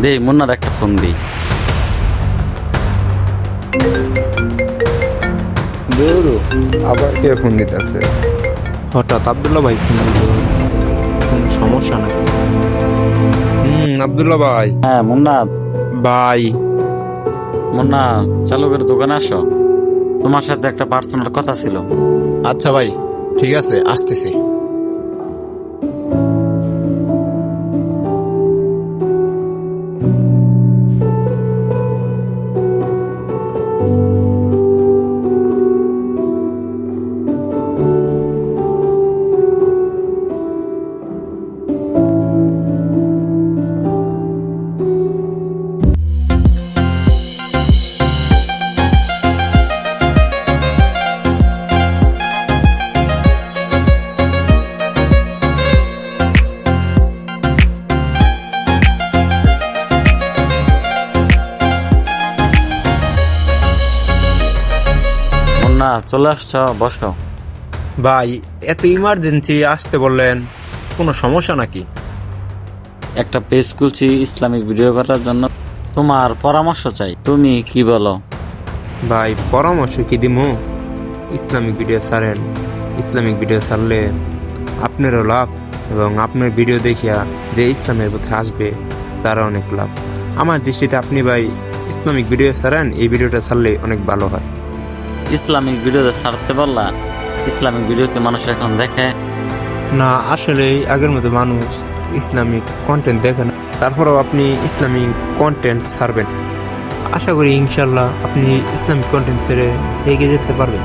দে মুন্নার একটা ফোন দিই। দৌড়ো আবার কে ফোন দিতেছে? হঠাৎ আবদুল্লাহ ভাই ফোন দিল। কোনো সমস্যা নাকি? হুম আব্দুল্লাহ ভাই। হ্যাঁ মুন্না। ভাই। মুন্না চালু করে দোকানে আসো। তোমার সাথে একটা পার্সোনাল কথা ছিল। আচ্ছা ভাই ঠিক আছে আসতেছি। মুন্না চলে আসছো বসো। ভাই এত ইমার্জেন্সি আসতে বললেন কোনো সমস্যা নাকি? একটা পেজ খুলছি ইসলামিক ভিডিও করার জন্য। তোমার পরামর্শ চাই তুমি কি বলো? ভাই পরামর্শ কি দিমু? ইসলামিক ভিডিও ছাড়েন। ইসলামিক ভিডিও ছাড়লে আপনারও লাভ এবং আপনার ভিডিও দেখিয়া যে ইসলামের পথে আসবে তারা অনেক লাভ। আমার দৃষ্টিতে আপনি ভাই ইসলামিক ভিডিও ছাড়েন এই ভিডিওটা ছাড়লে অনেক ভালো হয়। ইসলামিক ভিডিও ছাড়তে পারলা, ইসলামিক ভিডিও কি মানুষ এখন দেখে? না আসলে আগের মতো মানুষ ইসলামিক কন্টেন্ট দেখে না। তারপরেও আপনি ইসলামিক কন্টেন্ট ছাড়বেন। আশা করি ইনশাল্লাহ আপনি ইসলামিক কন্টেন্ট ছেড়ে এগিয়ে যেতে পারবেন।